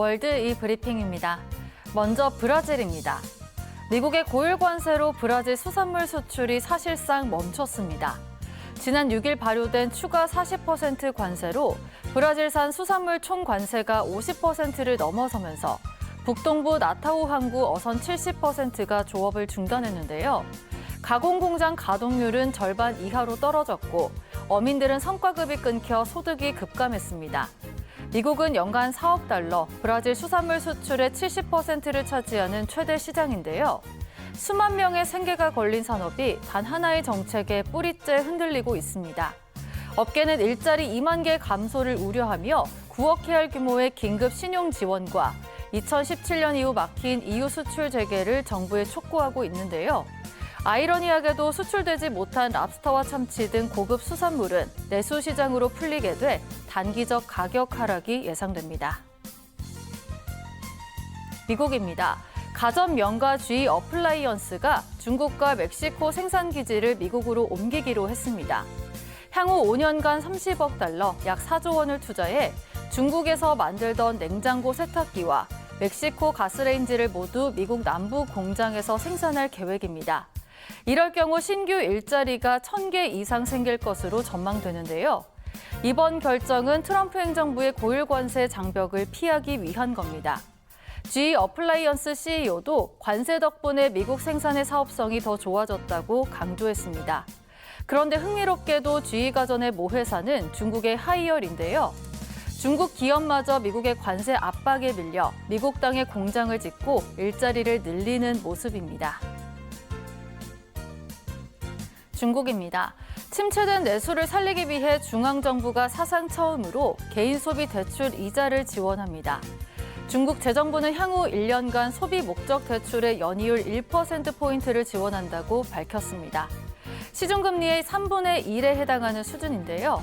월드 이 브리핑입니다. 먼저 브라질입니다. 미국의 고율 관세로 브라질 수산물 수출이 사실상 멈췄습니다. 지난 6일 발효된 추가 40% 관세로 브라질산 수산물 총 관세가 50%를 넘어서면서 북동부 나타우 항구 어선 70%가 조업을 중단했는데요. 가공 공장 가동률은 절반 이하로 떨어졌고 어민들은 성과급이 끊겨 소득이 급감했습니다. 미국은 연간 4억 달러, 브라질 수산물 수출의 70%를 차지하는 최대 시장인데요. 수만 명의 생계가 걸린 산업이 단 하나의 정책에 뿌리째 흔들리고 있습니다. 업계는 일자리 2만 개 감소를 우려하며 9억 헤알 규모의 긴급 신용 지원과 2017년 이후 막힌 EU 수출 재개를 정부에 촉구하고 있는데요. 아이러니하게도 수출되지 못한 랍스터와 참치 등 고급 수산물은 내수 시장으로 풀리게 돼 단기적 가격 하락이 예상됩니다. 미국입니다. 가전 명가 G 어플라이언스가 중국과 멕시코 생산 기지를 미국으로 옮기기로 했습니다. 향후 5년간 30억 달러, 약 4조 원을 투자해 중국에서 만들던 냉장고 세탁기와 멕시코 가스레인지를 모두 미국 남부 공장에서 생산할 계획입니다. 이럴 경우 신규 일자리가 1,000개 이상 생길 것으로 전망되는데요. 이번 결정은 트럼프 행정부의 고율 관세 장벽을 피하기 위한 겁니다. G 어플라이언스 CEO도 관세 덕분에 미국 생산의 사업성이 더 좋아졌다고 강조했습니다. 그런데 흥미롭게도 G 가전의 모 회사는 중국의 하이얼인데요. 중국 기업마저 미국의 관세 압박에 밀려 미국 땅에 공장을 짓고 일자리를 늘리는 모습입니다. 중국입니다. 침체된 내수를 살리기 위해 중앙정부가 사상 처음으로 개인 소비 대출 이자를 지원합니다. 중국 재정부는 향후 1년간 소비 목적 대출의 연이율 1%포인트를 지원한다고 밝혔습니다. 시중금리의 3분의 1에 해당하는 수준인데요.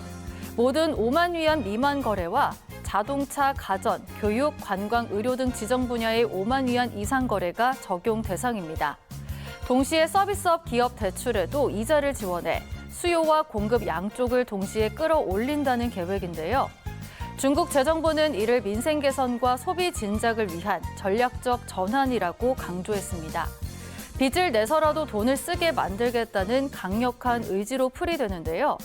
모든 5만 위안 미만 거래와 자동차, 가전, 교육, 관광, 의료 등 지정 분야의 5만 위안 이상 거래가 적용 대상입니다. 동시에 서비스업 기업 대출에도 이자를 지원해 수요와 공급 양쪽을 동시에 끌어올린다는 계획인데요. 중국 재정부는 이를 민생 개선과 소비 진작을 위한 전략적 전환이라고 강조했습니다. 빚을 내서라도 돈을 쓰게 만들겠다는 강력한 의지로 풀이되는데요.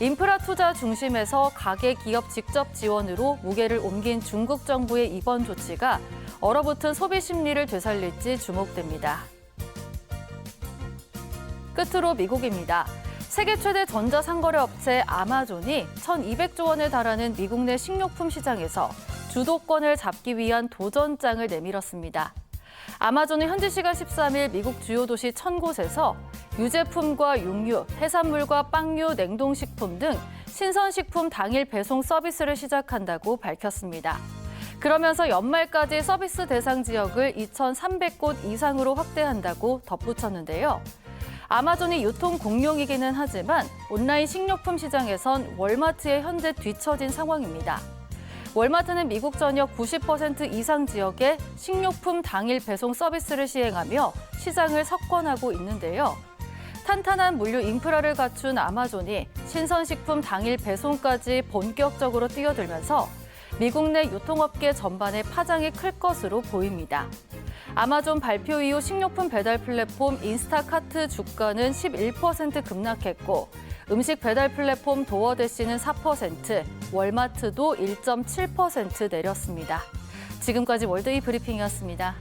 인프라 투자 중심에서 가계 기업 직접 지원으로 무게를 옮긴 중국 정부의 이번 조치가 얼어붙은 소비 심리를 되살릴지 주목됩니다. 끝으로 미국입니다. 세계 최대 전자상거래 업체 아마존이 1,200조 원에 달하는 미국 내 식료품 시장에서 주도권을 잡기 위한 도전장을 내밀었습니다. 아마존은 현지 시간 13일 미국 주요 도시 1000곳에서 유제품과 육류, 해산물과 빵류, 냉동식품 등 신선식품 당일 배송 서비스를 시작한다고 밝혔습니다. 그러면서 연말까지 서비스 대상 지역을 2,300곳 이상으로 확대한다고 덧붙였는데요. 아마존이 유통 공룡이기는 하지만 온라인 식료품 시장에선 월마트의 현재 뒤처진 상황입니다. 월마트는 미국 전역 90% 이상 지역에 식료품 당일 배송 서비스를 시행하며 시장을 석권하고 있는데요. 탄탄한 물류 인프라를 갖춘 아마존이 신선식품 당일 배송까지 본격적으로 뛰어들면서 미국 내 유통업계 전반의 파장이 클 것으로 보입니다. 아마존 발표 이후 식료품 배달 플랫폼 인스타카트 주가는 11% 급락했고 음식 배달 플랫폼 도어대시는 4%, 월마트도 1.7% 내렸습니다. 지금까지 월드이 브리핑이었습니다.